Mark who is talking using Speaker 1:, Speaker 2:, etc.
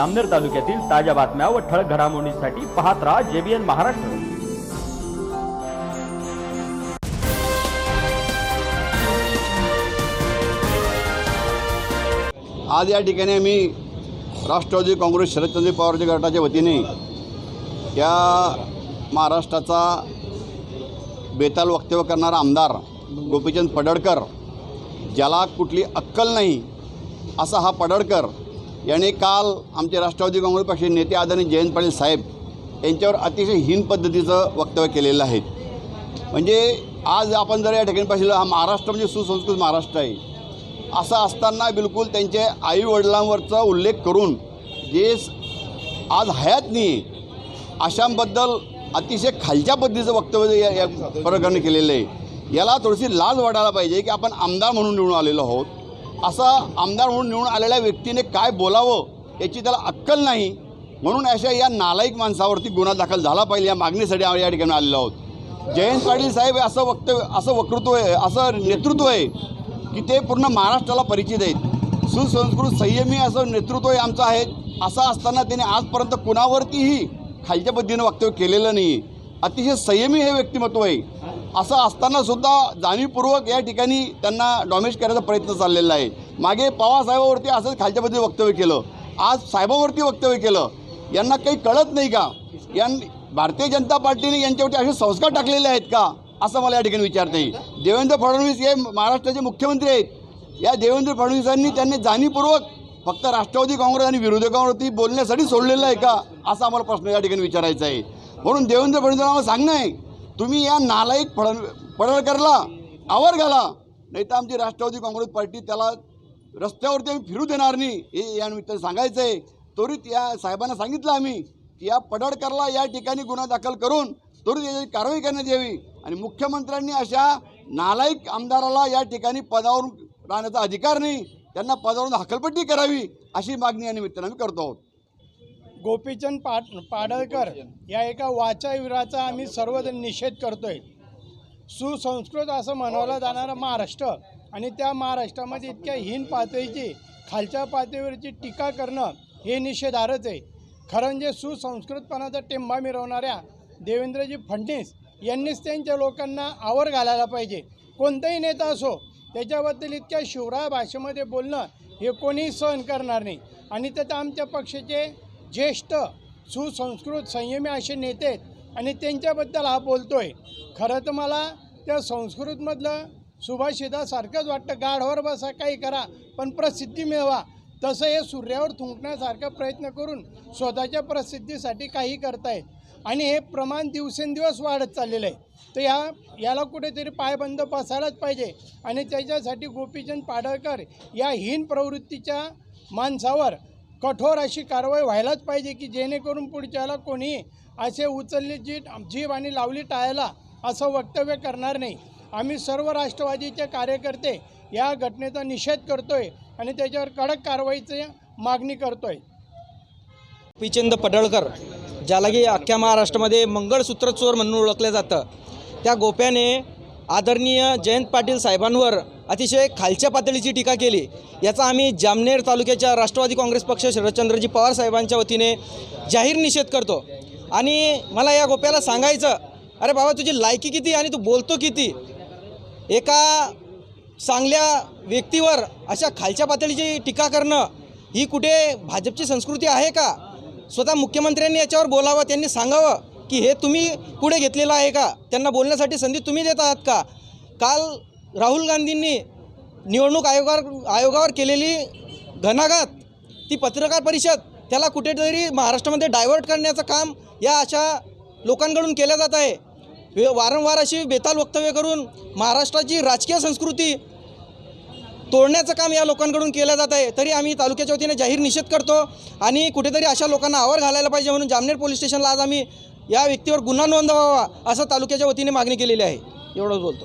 Speaker 1: अमनेर तालुक्यातील ताज्या बातम्या व ठळक घडामोडींसाठी पाहत राहा जेबीएन महाराष्ट्र.
Speaker 2: आज या ठिकाणी आम्ही राष्ट्रवादी काँग्रेस शरदचंद्र पवारच्या गटाच्या वतीने या महाराष्ट्राचा बेताल वक्तव्य करणारा आमदार गोपीचंद पडळकर ज्याला कुठली अक्कल नाही असा हा पडळकर याने काल आमचे राष्ट्रवादी काँग्रेस पक्षाचे नेते आदरणीय जयंत पाटील साहेब यांच्यावर अतिशय हीन पद्धतीचं वक्तव्य केलेलं आहे. म्हणजे आज आपण जर या ठिकाणी पाहिलं हा महाराष्ट्र म्हणजे सुसंस्कृत महाराष्ट्र आहे. असं असताना बिलकुल त्यांचे आईवडिलांवरचा उल्लेख करून जे आज हयात नाही अशांबद्दल अतिशय खालच्या पद्धतीचं वक्तव्य या या प्रकरणी केलेलं आहे. याला थोडीशी लाज वाटायला पाहिजे की आपण आमदार म्हणून निवडून आलेलो आहोत. असं आमदार म्हणून निवडून आलेल्या व्यक्तीने काय बोलावं याची त्याला अक्कल नाही. म्हणून अशा या नालायक माणसावरती गुन्हा दाखल झाला पाहिजे या मागणीसाठी आम्ही या ठिकाणी आलेलो आहोत. जयंत पाटील साहेब हे असं वक्तव्य असं वक्तृत्व आहे असं नेतृत्व आहे की ते पूर्ण महाराष्ट्राला परिचित आहेत. सुसंस्कृत संयमी असं नेतृत्व हे आमचं आहे. असं असताना त्याने आजपर्यंत कुणावरतीही खालच्या पद्धतीनं वक्तव्य केलेलं नाही अतिशय संयमी हे व्यक्तिमत्व आहे. असं असताना सुद्धा जाणीवपूर्वक या ठिकाणी त्यांना डॉमेज करायचा प्रयत्न चाललेला आहे. मागे पवारसाहेबावरती असंच खालच्या पद्धतीने वक्तव्य केलं. आज साहेबावरती वक्तव्य केलं. यांना काही कळत नाही का? यां भारतीय जनता पार्टीने यांच्यावरती असे संस्कार टाकलेले आहेत का? असं मला या ठिकाणी विचारता येईल. देवेंद्र फडणवीस हे महाराष्ट्राचे मुख्यमंत्री आहेत. या देवेंद्र फडणवीसांनी त्यांनी जाणीवपूर्वक फक्त राष्ट्रवादी काँग्रेस आणि विरोधकांवरती बोलण्यासाठी सोडलेलं आहे का? असा आम्हाला प्रश्न या ठिकाणी विचारायचा आहे. म्हणून देवेंद्र फडणवीसांना आम्हाला सांगणं आहे तुम्ही या नालायक फड पडळकरला आवर घाला. नाही तर आमची राष्ट्रवादी काँग्रेस पार्टी त्याला रस्त्यावरती आम्ही फिरू देणार नाही. हे या सांगायचं आहे त्वरित या साहेबांना सांगितलं आम्ही की या पडळकरला या ठिकाणी गुन्हा दाखल करून त्वरित याची कारवाई करण्यात यावी. आणि मुख्यमंत्र्यांनी अशा नालायक आमदाराला या ठिकाणी पदावरून राहण्याचा अधिकार नाही. त्यांना पदावरून हकलपट्टी करावी अशी मागणी या निमित्तानं आम्ही करतो आहोत.
Speaker 3: गोपीचंद पाट पाडळकर या एका वाचावीराचा आम्ही सर्वजण निषेध करतोय. सुसंस्कृत असं म्हणवलं जाणारं महाराष्ट्र आणि त्या महाराष्ट्रामध्ये इतक्या हीन पातळीची खालच्या पातळीवरची टीका करणं हे निषेधार्हच आहे. खरं म्हणजे सुसंस्कृतपणाचा टेंबा मिरवणाऱ्या देवेंद्रजी फडणवीस यांनीच त्यांच्या लोकांना आवर घालायला पाहिजे. कोणताही नेता असो त्याच्याबद्दल इतक्या शिवराय भाषेमध्ये बोलणं हे कोणीही सहन करणार नाही. आणि त्यात आमच्या पक्षाचे ज्येष्ठ सुसंस्कृत संयमी असे नेते आहेत आणि त्यांच्याबद्दल हा बोलतो आहे खरं तर मला त्या संस्कृतमधलं सुभाषितासारखंच वाटतं गाढवर बसा काही करा पण प्रसिद्धी मिळवा. तसं हे सूर्यावर थुंकण्यासारखा प्रयत्न करून स्वतःच्या प्रसिद्धीसाठी काही करतायत. आणि हे प्रमाण दिवसेंदिवस वाढत चाललेलं आहे तर या याला कुठेतरी पायबंद बसायलाच पाहिजे आणि त्याच्यासाठी गोपीचंद पाडळकर या हीन प्रवृत्तीच्या माणसावर कठोर अशी कारवाई व्हायलाच पाहिजे की जेणेकरून पुढच्याला कोणी असे उचलली जी जीभ आणि लावली टाळायला असं वक्तव्य करणार नाही. आम्ही सर्व राष्ट्रवादीचे कार्यकर्ते या घटनेचा निषेध करतोय आणि त्याच्यावर कडक कारवाईची मागणी करतोय.
Speaker 4: पिचंद पडळकर ज्याला की अख्ख्या महाराष्ट्रामध्ये मंगळसूत्र चोर म्हणून ओळखलं जातं त्या गोप्याने आदरणीय जयंत पाटील साहेबांवर अतिशय खालच्या पातळीची टीका केली. याचा आम्ही जामनेर तालुक्याच्या राष्ट्रवादी काँग्रेस पक्ष शरदचंद्रजी पवार साहेबांच्या वतीने जाहीर निषेध करतो. आणि मला या गोप्याला सांगायचं अरे बाबा तुझी लायकी किती आणि तू बोलतो किती? एका चांगल्या व्यक्तीवर अशा खालच्या पातळीची टीका करणं ही कुठे भाजपची संस्कृती आहे का? स्वतः मुख्यमंत्र्यांनी याच्यावर बोलावं त्यांनी सांगावं की हे तुम्ही पुढे घेतलेलं आहे का? त्यांना बोलण्यासाठी संधी तुम्ही देत आहात का? काल राहुल गांधींनी निवडणूक आयोगावर आयोगावर केलेली घणाघात ती पत्रकार परिषद त्याला कुठेतरी महाराष्ट्रामध्ये डायव्हर्ट करण्याचं काम या अशा लोकांकडून केलं जात आहे. वे- वारंवार अशी बेताल वक्तव्य करून महाराष्ट्राची राजकीय संस्कृती तोडण्याचं काम या लोकांकडून केलं जात आहे. तरी आम्ही तालुक्याच्या वतीने जाहीर निषेध करतो आणि कुठेतरी अशा लोकांना आवर घालायला पाहिजे म्हणून जामनेर पोलीस स्टेशनला आज आम्ही या व्यक्तीवर गुन्हा नोंदवावा असं तालुक्याच्या वतीने मागणी केलेली आहे. एवढंच बोलतो.